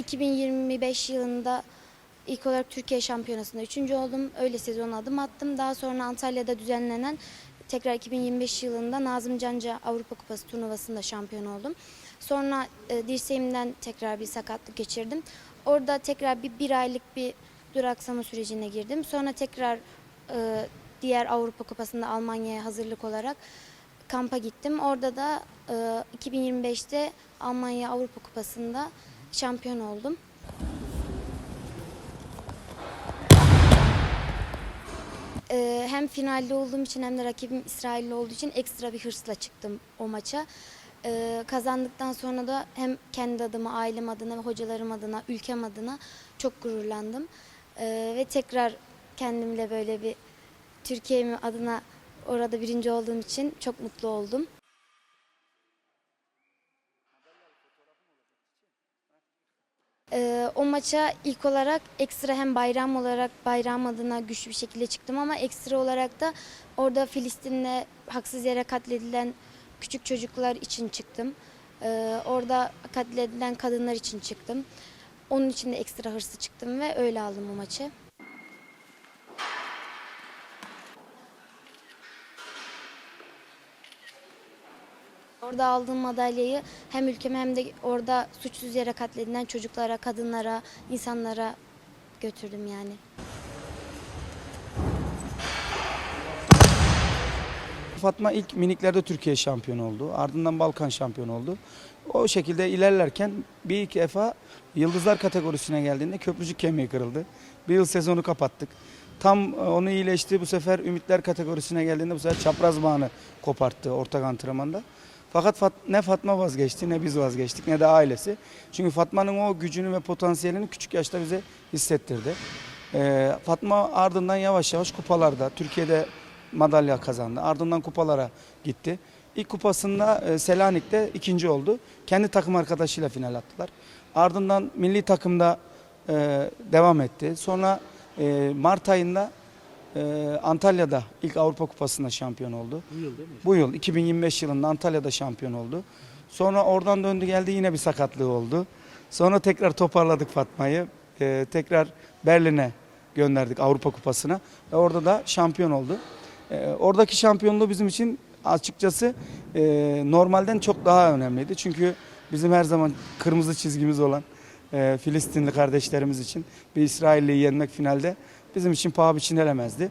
2025 yılında ilk olarak Türkiye Şampiyonası'nda üçüncü oldum. Öyle sezona adım attım. Daha sonra Antalya'da düzenlenen tekrar 2025 yılında Nazım Canca Avrupa Kupası turnuvasında şampiyon oldum. Sonra e, dirseğimden tekrar bir sakatlık geçirdim. Orada tekrar bir, bir aylık bir duraksama sürecine girdim. Sonra tekrar e, diğer Avrupa Kupası'nda Almanya'ya hazırlık olarak kampa gittim. Orada da e, 2025'te Almanya Avrupa Kupası'nda şampiyon oldum. E, hem finalde olduğum için hem de rakibim İsrailli olduğu için ekstra bir hırsla çıktım o maça. E, kazandıktan sonra da hem kendi adıma, ailem adına ve hocalarım adına, ülkem adına çok gururlandım. E, ve tekrar kendimle böyle bir Türkiye'm adına orada birinci olduğum için çok mutlu oldum. Ee, o maça ilk olarak ekstra hem bayram olarak bayram adına güçlü bir şekilde çıktım ama ekstra olarak da orada Filistin'de haksız yere katledilen küçük çocuklar için çıktım. Ee, orada katledilen kadınlar için çıktım. Onun için de ekstra hırslı çıktım ve öyle aldım o maçı. Orada aldığım madalyayı hem ülkeme hem de orada suçsuz yere katledilen çocuklara, kadınlara, insanlara götürdüm yani. Fatma ilk miniklerde Türkiye şampiyonu oldu. Ardından Balkan şampiyonu oldu. O şekilde ilerlerken bir iki defa yıldızlar kategorisine geldiğinde köprücük kemiği kırıldı. Bir yıl sezonu kapattık. Tam e, onu iyileşti. Bu sefer ümitler kategorisine geldiğinde bu sefer çapraz bağını koparttı ortak antrenmanda. Fakat Fat- ne Fatma vazgeçti ne biz vazgeçtik ne de ailesi. Çünkü Fatma'nın o gücünü ve potansiyelini küçük yaşta bize hissettirdi. Ee, Fatma ardından yavaş yavaş kupalarda Türkiye'de madalya kazandı. Ardından kupalara gitti. İlk kupasında e, Selanik'te ikinci oldu. Kendi takım arkadaşıyla final attılar. Ardından milli takımda e, devam etti. Sonra e, Mart ayında e, Antalya'da ilk Avrupa Kupası'nda şampiyon oldu. Bu yıl değil mi? Bu yıl 2025 yılında Antalya'da şampiyon oldu. Sonra oradan döndü geldi yine bir sakatlığı oldu. Sonra tekrar toparladık Fatma'yı. Ee, tekrar Berlin'e gönderdik Avrupa Kupası'na ve orada da şampiyon oldu. Ee, oradaki şampiyonluğu bizim için açıkçası e, normalden çok daha önemliydi. Çünkü bizim her zaman kırmızı çizgimiz olan e, Filistinli kardeşlerimiz için bir İsrailli'yi yenmek finalde bizim için paha biçilemezdi.